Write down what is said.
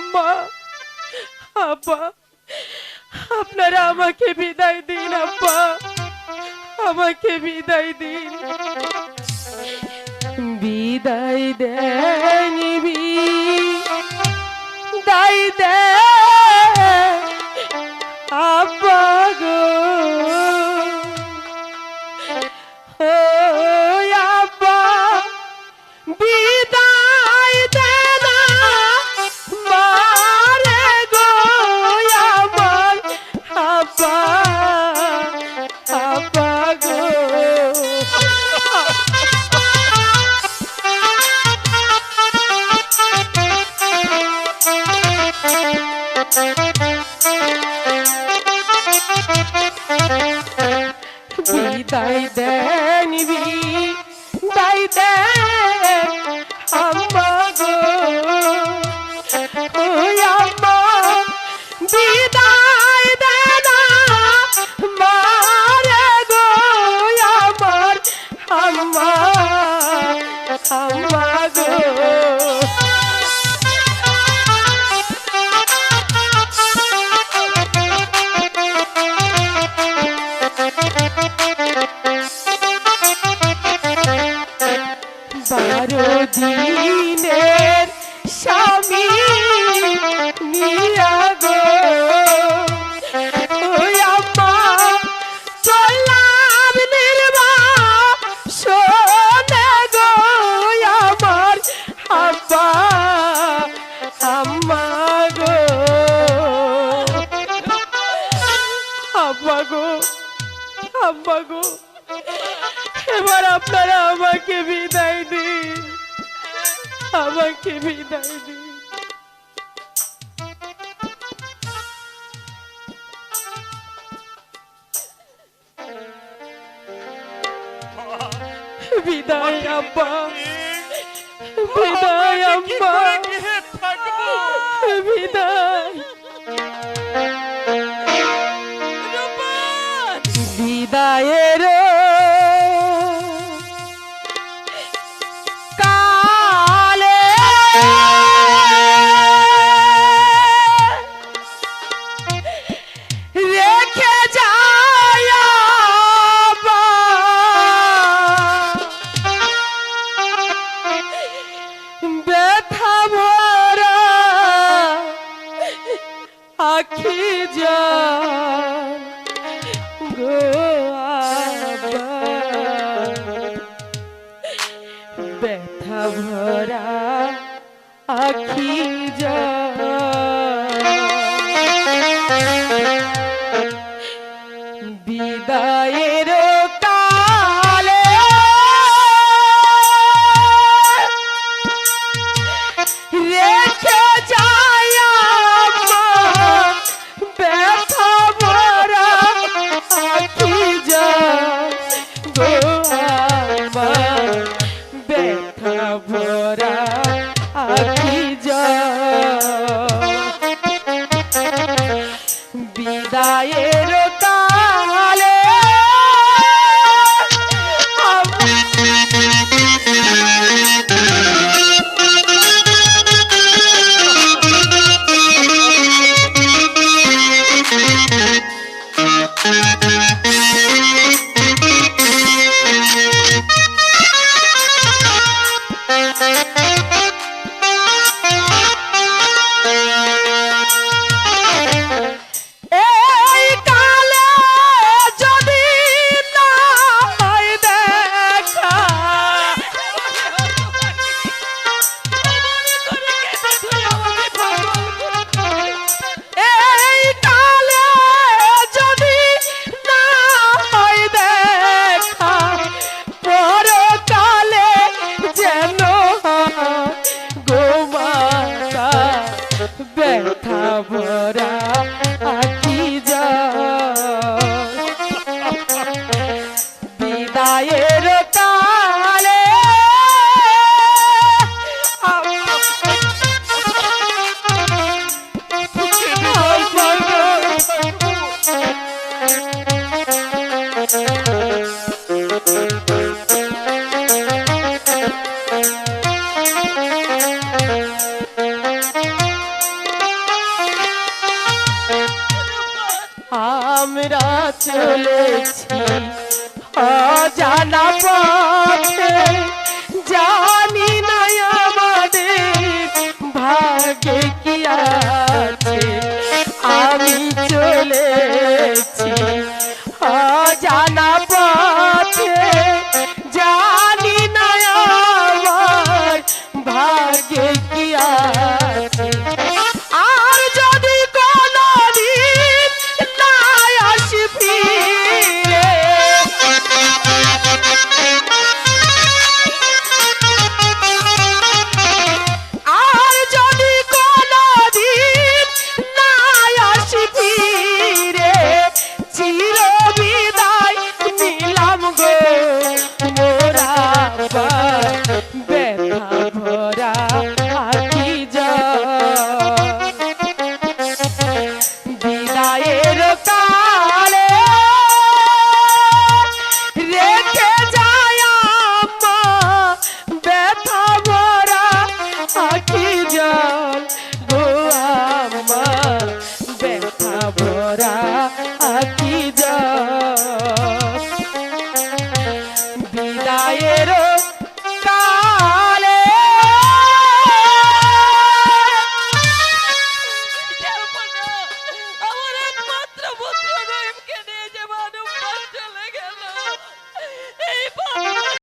আম্মা আব্বা আপনারা আমাকে বিদায় দিন আব্বা। আমাকে বিদায় দিন। বিদায় দেনিবি দায় দে বিদায় দেনবি তাই দে আম্মা গো। আম্মা বিদায় দিনের স্বামী নিয়া গো ওই আম্মা চললাম নির্বা শোনে গো আমার আব্বা, আম্মা গো। আব্বা এবার আপনারা আমাকে বিদায় দিন। আমাকে বিদায় দিন। বিদায় আব্বা। বিদায় আব্বা। বিদায়। ব্যথা ভরা আখি যা। ব্যথা ভরা আখি যা বিদায়ের কালে আমরা চলেছি। অজানা পথে